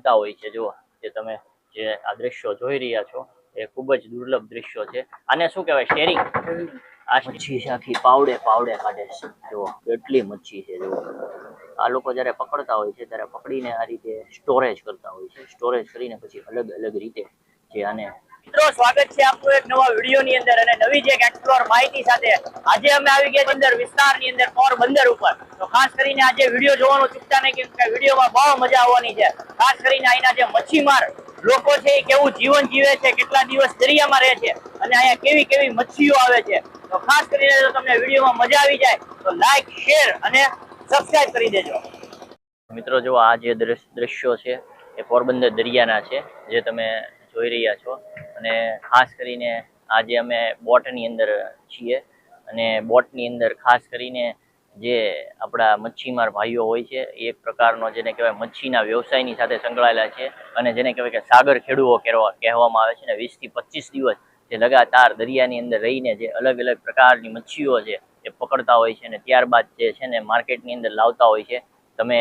જતા હોય છે જો જે તમે જે આ દ્રશ્યો જોઈ રહ્યા છો, એ ખૂબ જ દુર્લભ દ્રશ્યો છે. આને શું કહેવાય? શેરિંગ આ મચ્છી આખી, પાવડે પાવડે કાઢે છે જો કેટલી મચ્છી છે, જુઓ. આ લોકો જ્યારે પકડતા હોય છે, ત્યારે પકડીને આ રીતે સ્ટોરેજ કરતા હોય છે. સ્ટોરેજ કરીને પછી અલગ અલગ રીતે જે આને મિત્રો, સ્વાગત છે આપનું એક નવા વીડિયો ની અંદર અને નવી જે એક્સપ્લોર માહિતી સાથે આજે અમે આવી ગયા અંદર વિસ્તારની અંદર પોરબંદર ઉપર. તો ખાસ કરીને આજે વીડિયો જોવાનું ચૂકતા નહીં, કેમ વિડીયોમાં બહુ મજા આવવાની છે. ખાસ કરીને અહીંના જે મચ્છીમાર લોકો છે, એ કેવું જીવન જીવે છે, કેટલા દિવસ દરિયામાં રહે છે, અને અહીંયા કેવી કેવી મચ્છીઓ આવે છે. તો ખાસ કરીને જો તમને વિડીયોમાં મજા આવી જાય, તો લાઈક શેર અને સબસ્ક્રાઇબ કરી દેજો. મિત્રો જો આ જે દ્રશ- દ્રશ્યો છે, એ પોરબંદર દરિયાના છે, જે તમે જોઈ રહ્યા છો. અને ખાસ કરીને આજે અમે બોટની અંદર છીએ. અને બોટની અંદર ખાસ કરીને જે આપણા મચ્છીમાર ભાઈઓ હોય છે એક પ્રકારનો જેને કહેવાય મચ્છીના વ્યવસાયની સાથે સંકળાયેલા છે અને જેને કહેવાય કે સાગર ખેડૂઓ કહેવા કહેવામાં આવે છે ને વીસથી પચીસ દિવસ જે લગાતાર દરિયાની અંદર રહીને જે અલગ અલગ પ્રકારની મચ્છીઓ છે એ પકડતા હોય છે અને ત્યારબાદ જે છે ને માર્કેટની અંદર લાવતા હોય છે. તમે,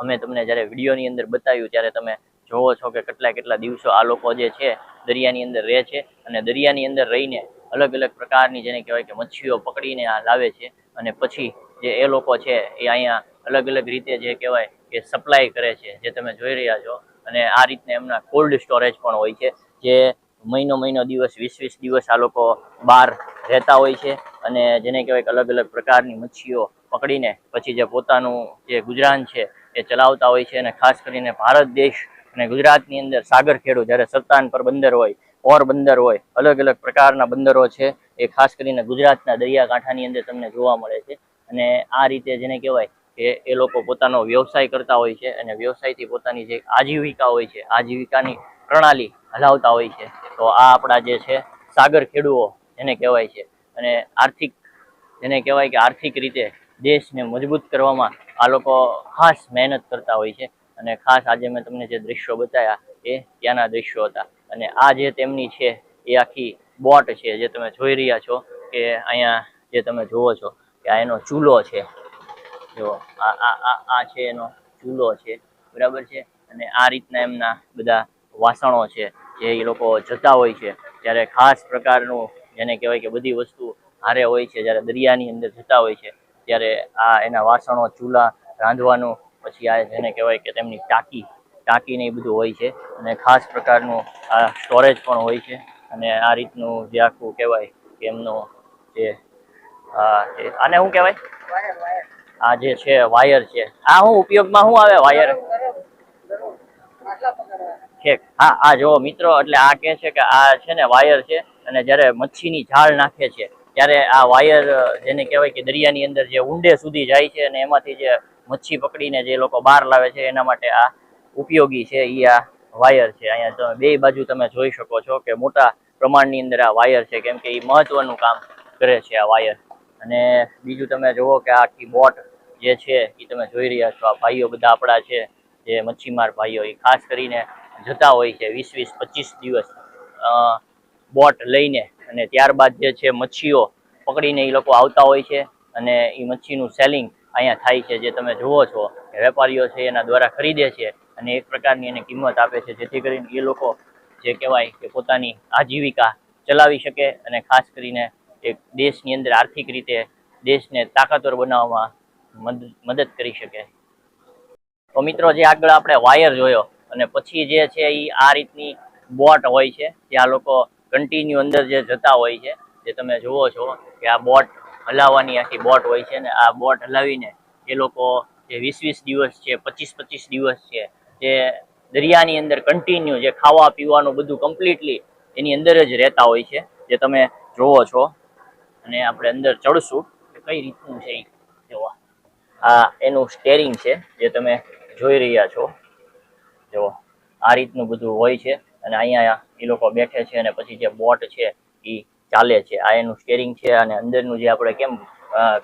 અમે તમને જ્યારે વિડીયોની અંદર બતાવ્યું, ત્યારે તમે જોવો છો કે કેટલા કેટલા દિવસો આ લોકો જે છે દરિયાની અંદર રહે છે અને દરિયાની અંદર રહીને અલગ અલગ પ્રકારની જેને કહેવાય કે મચ્છીઓ પકડીને આ લાવે છે અને પછી જે એ લોકો છે એ અહીંયા અલગ અલગ રીતે જે કહેવાય કે સપ્લાય કરે છે, જે તમે જોઈ રહ્યા છો. અને આ રીતના એમના કોલ્ડ સ્ટોરેજ પણ હોય છે, જે મહિનો મહિનો દિવસ, વીસ વીસ દિવસ આ લોકો બહાર રહેતા હોય છે અને જેને કહેવાય કે અલગ અલગ પ્રકારની મચ્છીઓ પકડીને પછી જે પોતાનું જે ગુજરાન છે એ ચલાવતા હોય છે અને ખાસ કરીને ભારત દેશ અને ગુજરાતની અંદર સાગર ખેડૂ જ્યારે સરતાન પર બંદર હોય પોરબંદર હોય, અલગ અલગ પ્રકારના બંદરો છે, એ ખાસ કરીને ગુજરાતના દરિયાકાંઠાની અંદર તમને જોવા મળે છે. અને આ રીતે જેને કહેવાય કે એ લોકો પોતાનો વ્યવસાય કરતા હોય છે અને વ્યવસાયથી પોતાની જે આજીવિકા હોય છે, આજીવિકાની પ્રણાલી હલાવતા હોય છે. તો આ આપણા જે છે સાગર ખેડૂઓ જેને કહેવાય છે. અને આર્થિક, જેને કહેવાય કે આર્થિક રીતે દેશને મજબૂત કરવામાં આ લોકો ખાસ મહેનત કરતા હોય છે. અને ખાસ આજે મેં તમને જે દ્રશ્યો બતાવ્યા એ ત્યાંના દ્રશ્યો હતા. અને આ જે તેમની છે, એ આખી બોટ છે જે તમે જોઈ રહ્યા છો કે અહીંયા જે તમે જુઓ છો કે આ એનો ચૂલો છે. જો, આ આ આ છે એનો ચૂલો છે, બરાબર છે? અને આ રીતના એમના બધા વાસણો છે જે એ લોકો જતા હોય છે. ત્યારે ખાસ પ્રકારનું જેને કહેવાય કે બધી વસ્તુ હારે હોય છે, જ્યારે દરિયાની અંદર જતા હોય છે, ત્યારે આ એના વાસણો, ચૂલા રાંધવાનું પછી આ જેને કહેવાય કે તેમની ટાંકી ટાંકીને એ બધું હોય છે. અને ખાસ પ્રકારનું આ સ્ટોરેજ પણ હોય છે. અને આ રીતનું જે આખું કહેવાય કે એમનો જે આને શું કહેવાય? આ જે છે વાયર છે. આ હું ઉપયોગમાં શું આવે વાયર ઠીક. હા, આ જો મિત્રો, એટલે આ કે છે કે આ છે ને વાયર છે. અને જ્યારે મચ્છીની જાળ નાખે છે, ત્યારે આ વાયર જેને કહેવાય કે દરિયાની અંદર જે ઊંડે સુધી જાય છે અને એમાંથી જે મચ્છી પકડીને જે લોકો બહાર લાવે છે, એના માટે આ ઉપયોગી છે એ આ વાયર છે. અહીંયા તમે બે બાજુ તમે જોઈ શકો છો કે મોટા પ્રમાણની અંદર આ વાયર છે, કેમ કે એ મહત્વનું કામ કરે છે આ વાયર. અને બીજું તમે જુઓ કે આખી બોટ જે છે એ તમે જોઈ રહ્યા છો, આ ભાઈઓ બધા આપણા છે, જે મચ્છીમાર ભાઈઓ એ ખાસ કરીને જતા હોય છે વીસ વીસ પચીસ દિવસ બોટ લઈને. અને ત્યારબાદ જે છે, મચ્છીઓ પકડીને એ લોકો આવતા હોય છે. અને એ મચ્છીનું સેલિંગ અહીંયા થાય છે, જે તમે જુઓ છો કે વેપારીઓ છે, એના દ્વારા ખરીદે છે અને એક પ્રકારની એને કિંમત આપે છે. જેથી કરીને એ લોકો જે કહેવાય કે પોતાની આજીવિકા ચલાવી શકે અને ખાસ કરીને એક દેશની અંદર આર્થિક રીતે દેશને તાકાતવર બનાવવામાં મદદ કરી શકે. તો મિત્રો, જે આગળ આપણે વાયર જોયો અને પછી જે છે એ આ રીતની બોટ હોય છે ત્યાં લોકો કન્ટિન્યુ અંદર જે જતા હોય છે, જે તમે જુઓ છો કે આ બોટ હલાવવાની આખી બોટ હોય છે ને, આ બોટ હલાવીને એ લોકો જે વીસ વીસ દિવસ છે પચીસ પચીસ દિવસ છે, જે દરિયાની અંદર કન્ટિન્યુ જે ખાવા પીવાનું બધું કમ્પ્લીટલી એની અંદર જ રહેતા હોય છે, જે તમે જોવો છો. અને આપણે અંદર ચડશું કઈ રીતનું છે જોવા. આ એનું સ્ટેરિંગ છે, જે તમે જોઈ રહ્યા છો. જો આ રીતનું બધું હોય છે અને અહીંયા એ લોકો બેઠે છે અને પછી જે બોટ છે એ ચાલે છે. આ એનું સ્ટેરિંગ છે અને અંદરનું જે આપણે કેમ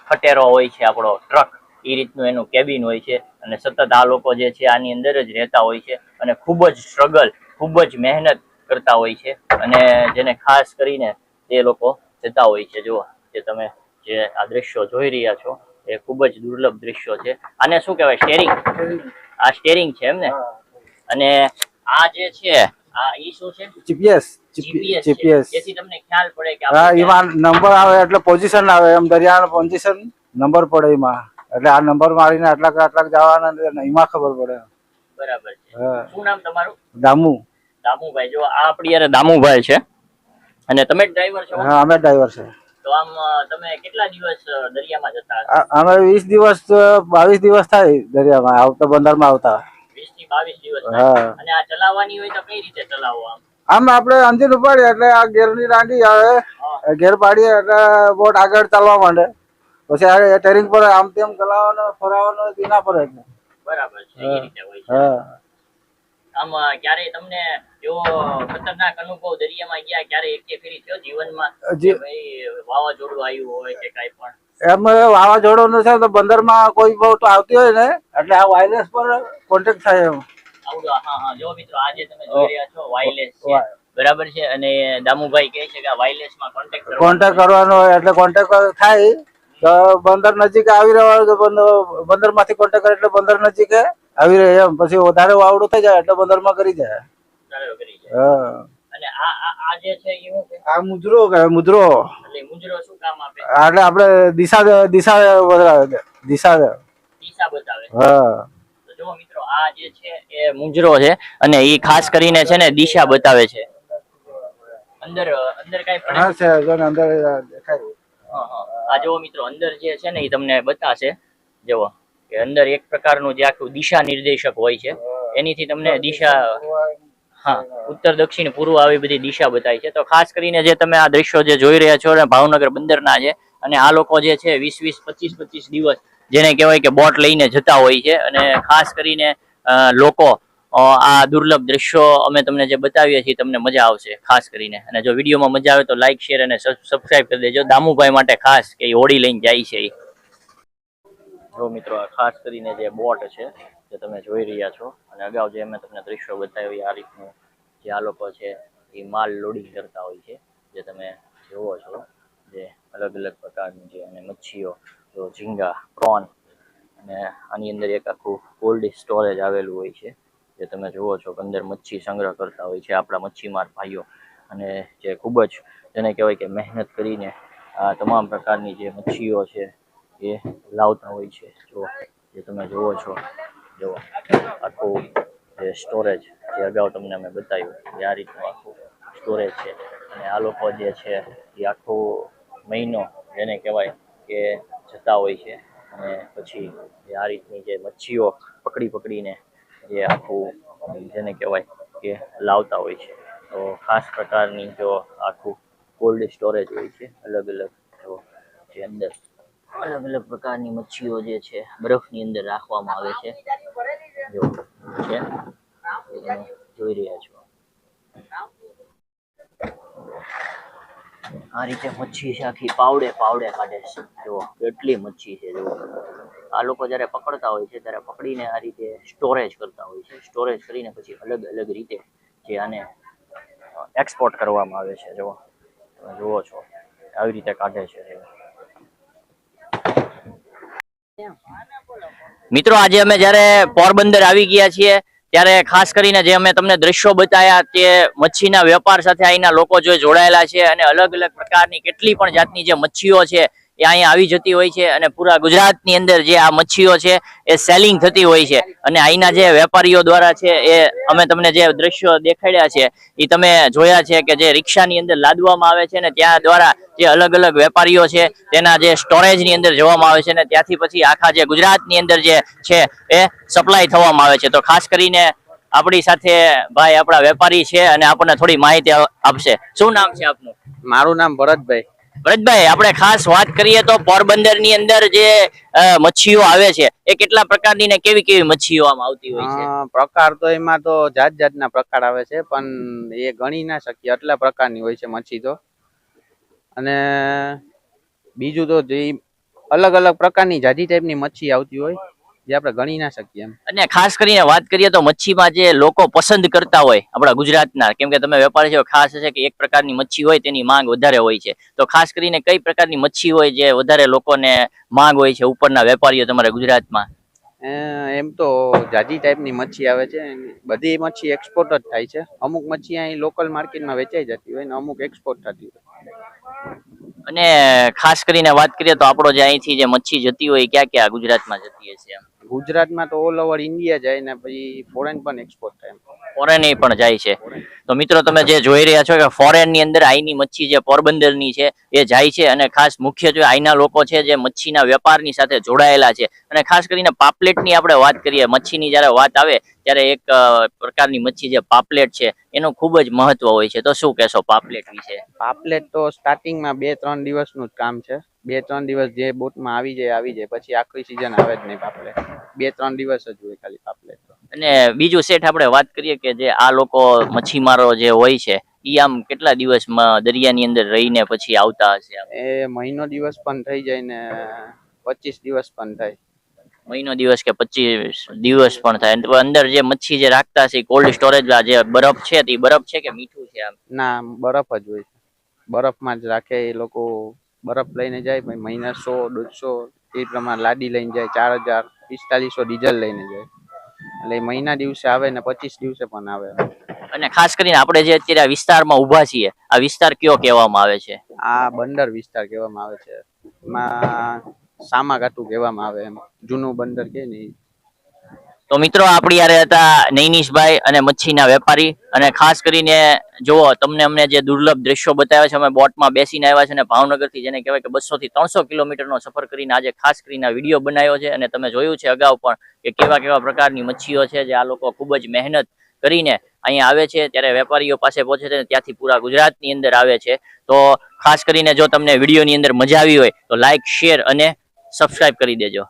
ખટેરો હોય છે આપણો ટ્રક એ રીતનું એનું કેબિન હોય છે અને સતત આ લોકો જે છે આની અંદર જ રહેતા હોય છે અને ખૂબ જ સ્ટ્રગલ ખૂબ જ મહેનત કરતા હોય છે અને જેને ખાસ કરીને તે લોકો જતા હોય છે. જો જે તમે જે આ દ્રશ્યો જોઈ રહ્યા છો એ ખૂબ જ દુર્લભ દ્રશ્યો છે. આને શું કહેવાય? સ્ટેરિંગ આ સ્ટેરિંગ છે એમ ને અને આ જે છે આ ઈ શું છે? જીપીએસ જીપીએસ જીપીએસ તમને ખ્યાલ પડે કે હા એમાં નંબર આવે એટલે પોઝિશન આવે. એમ દરિયાનો પોઝિશન નંબર પડે એમાં. એટલે આ નંબર મારીને આટલા જવાના એમાં ખબર પડે. બરાબર છે. શું નામ તમારું? દામુ. દામુભાઈ. જો આ આપણી યારે દામુભાઈ છે. અને તમે ડ્રાઈવર છો? હા અમે ડ્રાઈવર છે. તો આમ તમે કેટલા દિવસ દરિયામાં જતા? અમે વીસ દિવસ બાવીસ દિવસ થાય દરિયામાં. આવતા બંદરમાં આવતા. વીસથી બાવીસ દિવસ હા. અને આ ચલાવવાની હોય તો કઈ રીતે ચલાવો આમ? આમ આપણે અંજીર ઉપાડીએ એટલે આ ગેરની દાંડી આવે. ગેર પાડીએ એટલે બોટ આગળ ચાલવા માંડે. પછી આ ટેરિંગ પર આમ તેમ ચલાવવાનો ફરાવવાનો એના પર એટલે. બરાબર છે એ હા આમ અ, ક્યારેય તમને એવો ખતરનાક અનુભવ દરિયામાં ગયા ક્યારે એકે ફેરી થયો જીવનમાં? જે- ભાઈ વાવાઝોડું આવ્યું હોય કે કાંઈ પણ? એમ વાવાઝોડું ન તો બંદરમાં કોઈ બોટ આવતી હોય ને એટલે આ વાયરલેસ પર કોન્ટેક્ટ થાય એમ. જો મિત્રો આજે તમે જોઈ રહ્યા છો વાયરલેસ છે. બરાબર છે? અને દામુભાઈ કહે છે કે વાયરલેસમાં કોન્ટેક્ટ કોન્ટેક્ટ કરવાનો એટલે કોન્ટેક્ટ થાય. તો બંદર નજીક આવી રહ્યો તો બંદરમાંથી કોન્ટેક્ટ કરે એટલે બંદર નજીક આવી રહે એમ. પછી વધારે વાવડું થઈ જાય એટલે બંદરમાં કરી જાય. આપડે હા. અને આ આ આ જે છે એ શું છે? આ મુજરો કે મુજરો? એટલે મુજરો શું કામ આપે? એટલે આપણે દિશા દિશા દિશા દિશા બતાવે. હા. આ જે છે એ મુંજરો છે અને એ ખાસ કરીને છે ને દિશા બતાવે છે. અંદર અંદર કઈ પણ હા છે જો અંદર દેખાય. આ જો મિત્રો અંદર જે છે ને એ તમને બતાશે. જુઓ કે અંદર એક પ્રકારનું જે આખું દિશા નિર્દેશક હોય છે. એનીથી તમને દિશા હા ઉત્તર દક્ષિણ પૂર્વ આવી બધી દિશા બતાવી છે. તો ખાસ કરીને જે તમે આ દ્રશ્યો જે જોઈ રહ્યા છો ને ભાવનગર બંદરના છે અને આ લોકો જે છે વીસ વીસ પચીસ પચીસ દિવસ જેને કહેવાય કે બોટ લઈને જતા હોય છે. અને ખાસ કરીને લોકો આ દુર્લભ દ્રશ્યો અમે તમને જે બતાવીએ છીએ, તમને મજા આવશે, ખાસ કરીને. અને જો વિડીયોમાં મજા આવે તો લાઈક શેર અને સબસ્ક્રાઇબ કરી દેજો. દામુભાઈ માટે ખાસ કે હોડી લઈને જાય છે જો મિત્રો ખાસ કરીને જે બોટ છે, જે તમે જોઈ રહ્યા છો, અને અગાઉ જે અમે તમને દ્રશ્યો બતાવી આ રીતનું જે આ લોકો છે, એ માલ લોડિંગ કરતા હોય છે. જે તમે જુઓ છો, જે અલગ અલગ પ્રકારની જે અને મચ્છીઓ જો ઝીંગા, પ્રોન અને આની અંદર એક આખું કોલ્ડ સ્ટોરેજ આવેલું હોય છે, જે તમે જુઓ છો કે અંદર મચ્છી સંગ્રહ કરતા હોય છે આપણા મચ્છીમાર ભાઈઓ. અને જે ખૂબ જ જેને કહેવાય કે મહેનત કરીને આ તમામ પ્રકારની જે મચ્છીઓ છે એ લાવતા હોય છે. જો જે તમે જુઓ છો, જો આખું જે સ્ટોરેજ જે અગાઉ તમને અમે બતાવ્યું એ આ રીતનું આખું સ્ટોરેજ છે. અને આ લોકો જે છે એ આખો મહિનો જેને કહેવાય કે જતા હોય છે. અને પછી આ રીતની જે મચ્છીઓ પકડી પકડીને જે આખું જેને કહેવાય કે લાવતા હોય છે. તો ખાસ પ્રકારની જો આખું કોલ્ડ સ્ટોરેજ હોય છે, અલગ અલગ જો જે અંદર અલગ અલગ પ્રકારની મચ્છીઓ જે છે, બરફની અંદર રાખવામાં આવે છે. જો છે જોઈ રહ્યા છો. આ રીતે મચ્છી છે આખી પાવડે પાવડે કાઢે છે. જુઓ, કેટલી મચ્છી છે, જુઓ. આ લોકો જ્યારે પકડતા હોય છે, ત્યારે પકડીને આ રીતે સ્ટોરેજ કરતા હોય છે. સ્ટોરેજ કરીને પછી અલગ અલગ રીતે જે આને એક્સપોર્ટ કરવામાં આવે છે, જુઓ. તમે જુઓ છો, આવી રીતે કાઢે છે મિત્રો, આજે અમે જ્યારે પોરબંદર આવી ગયા છીએ ત્યારે ખાસ કરીને જે અમે તમને દ્રશ્યો બતાવ્યા તે મચ્છીના વેપાર સાથે અહીંના લોકો જો જોડાયેલા છે અને અલગ અલગ પ્રકારની કેટલી પણ જાતની જે મચ્છીઓ છે એ અહીંયા આવી જતી હોય છે અને પૂરા ગુજરાતની અંદર જે આ મચ્છીઓ છે એ સેલિંગ થતી હોય છે. અને અહીંના જે વેપારીઓ દ્વારા છે એ અમે તમને જે દ્રશ્યો દેખાડ્યા છે એ તમે જોયા છે કે જે રિક્ષાની અંદર લાદવામાં આવે છે ને ત્યાં દ્વારા જે અલગ અલગ વેપારીઓ છે તેના જે સ્ટોરેજની અંદર જવામાં આવે છે ને ત્યાંથી પછી આખા જે ગુજરાતની અંદર જે છે એ સપ્લાય થવામાં આવે છે. તો ખાસ કરીને આપણી સાથે ભાઈ આપણા વેપારી છે અને આપણને થોડી માહિતી આપશે. શું નામ છે આપનું? મારું નામ ભરતભાઈ. ભરતભાઈ આપણે ખાસ વાત કરીએ તો પોરબંદરની અંદર જે મચ્છીઓ આવે છે, એ કેટલા પ્રકારની ને કેવી કેવી મચ્છીઓ આવતી હોય છે? પ્રકાર તો એમાં તો જાત જાતના પ્રકાર આવે છે, પણ એ ગણી ના શકીએ એટલા પ્રકારની હોય છે મચ્છી તો. અને બીજું તો જે અલગ અલગ પ્રકારની જાજી ટાઈપની મચ્છી આવતી હોય જે આપણે ગણી ના શકીએ એમ. અને ખાસ કરીને વાત કરીએ તો મચ્છીમાં જે લોકો પસંદ કરતા હોય આપણા ગુજરાતના કેમ કે તમે વેપારી છો ખાસ છે કે એક પ્રકારની મચ્છી હોય તેની માંગ વધારે હોય છે. તો ખાસ કરીને કઈ પ્રકારની મચ્છી હોય જે વધારે લોકોને માંગ હોય છે ઉપરના વેપારીઓ તમારા ગુજરાતમાં? એમ તો જાજી ટાઈપની મચ્છી આવે છે. બધી મચ્છી એક્સપોર્ટ જ થાય છે. અમુક મચ્છી અહીં લોકલ માર્કેટમાં વેચાઈ જતી હોય ને અમુક એક્સપોર્ટ થતી હોય. અને ખાસ કરીને વાત કરીએ તો આપણો જે અહીંથી જે મચ્છી જતી હોય ક્યાં ક્યાં ગુજરાતમાં જતી હશે એમ? ગુજરાતમાં તો ઓલ ઓવર ઇન્ડિયા જાય ને પછી ફોરેન પણ એક્સપોર્ટ થાય ફોરેન પણ જાય છે. તો મિત્રો તમે જે જોઈ રહ્યા છો કે ફોરેનની અંદર આઈની મચ્છી જે પોરબંદરની છે એ જાય છે અને ખાસ મુખ્યત્વે આઈના લોકો છે જે મચ્છીના વેપારની સાથે જોડાયેલા છે. અને ખાસ કરીને પાપલેટની આપણે વાત કરીએ મચ્છીની જ્યારે વાત આવે ત્યારે એક પ્રકારની મચ્છી જે પાપલેટ છે એનું ખૂબ જ મહત્વ હોય છે. તો શું કહેશો પાપલેટ વિશે? પાપલેટ તો સ્ટાર્ટિંગમાં બે ત્રણ દિવસનું જ કામ છે. બે ત્રણ દિવસ જે બોટમાં આવી જાય આવી જાય. પછી આખી સિઝન આવે જ નહીં પાપલેટ બે ત્રણ દિવસ જ હોય ખાલી પાપલેટ અને બીજું સેઠ આપણે વાત કરીએ કે જે આ લોકો મચ્છીમારો જે હોય છે ઈ આમ કેટલા દિવસમાં દરિયાની અંદર રહીને પછી આવતા હશે એ મહિનો દિવસ પણ થઈ જાય ને પચીસ દિવસ પણ થાય. મહિનો દિવસ કે પચીસ દિવસ પણ થાય. અંદર જે મચ્છી જે રાખતા છે કોલ્ડ સ્ટોરેજ જે બરફ છે તે બરફ છે કે મીઠું છે આમ? ના બરફ જ હોય બરફમાં જ રાખે એ લોકો બરફ લઈને જાય પછી મહિના સો દોઢસો એ પ્રમાણે લાડી લઈને જાય ચાર હજાર પિસ્તાલીસો ડીઝલ લઈને જાય. એટલે મહિના દિવસે આવે ને પચીસ દિવસે પણ આવે. અને ખાસ કરીને આપણે જે અત્યારે આ વિસ્તારમાં ઊભા છીએ આ વિસ્તાર કયો કહેવામાં આવે છે? આ બંદર વિસ્તાર કહેવામાં આવે છે. એમાં સામાઘાટું કહેવામાં આવે એમ. જૂનું બંદર કે ને ઈ. તો મિત્રો, આપણી યારે હતા નૈનીશભાઈ અને મચ્છીના વેપારી. અને ખાસ કરીને, જુઓ, તમને અમને જે દુર્લભ દ્રશ્યો બતાવ્યા છે, અમે બોટમાં બેસીને આવ્યા છે અને ભાવનગરથી જેને કહેવાય કે બસો થી ત્રણસો કિલોમીટરનો સફર કરીને આજે ખાસ કરીને વીડિયો બનાવ્યો છે. અને તમે જોયું છે અગાઉ પણ કે કેવા કેવા પ્રકારની મચ્છીઓ છે જે આ લોકો ખૂબ જ મહેનત કરીને અહીંયા આવે છે. ત્યારે વેપારીઓ પાસે પહોંચે છે ત્યાંથી પૂરા ગુજરાતની અંદર આવે છે. તો ખાસ કરીને જો તમને વિડીયોની અંદર મજા આવી હોય, તો લાઇક શેર અને સબસ્ક્રાઈબ કરી દેજો.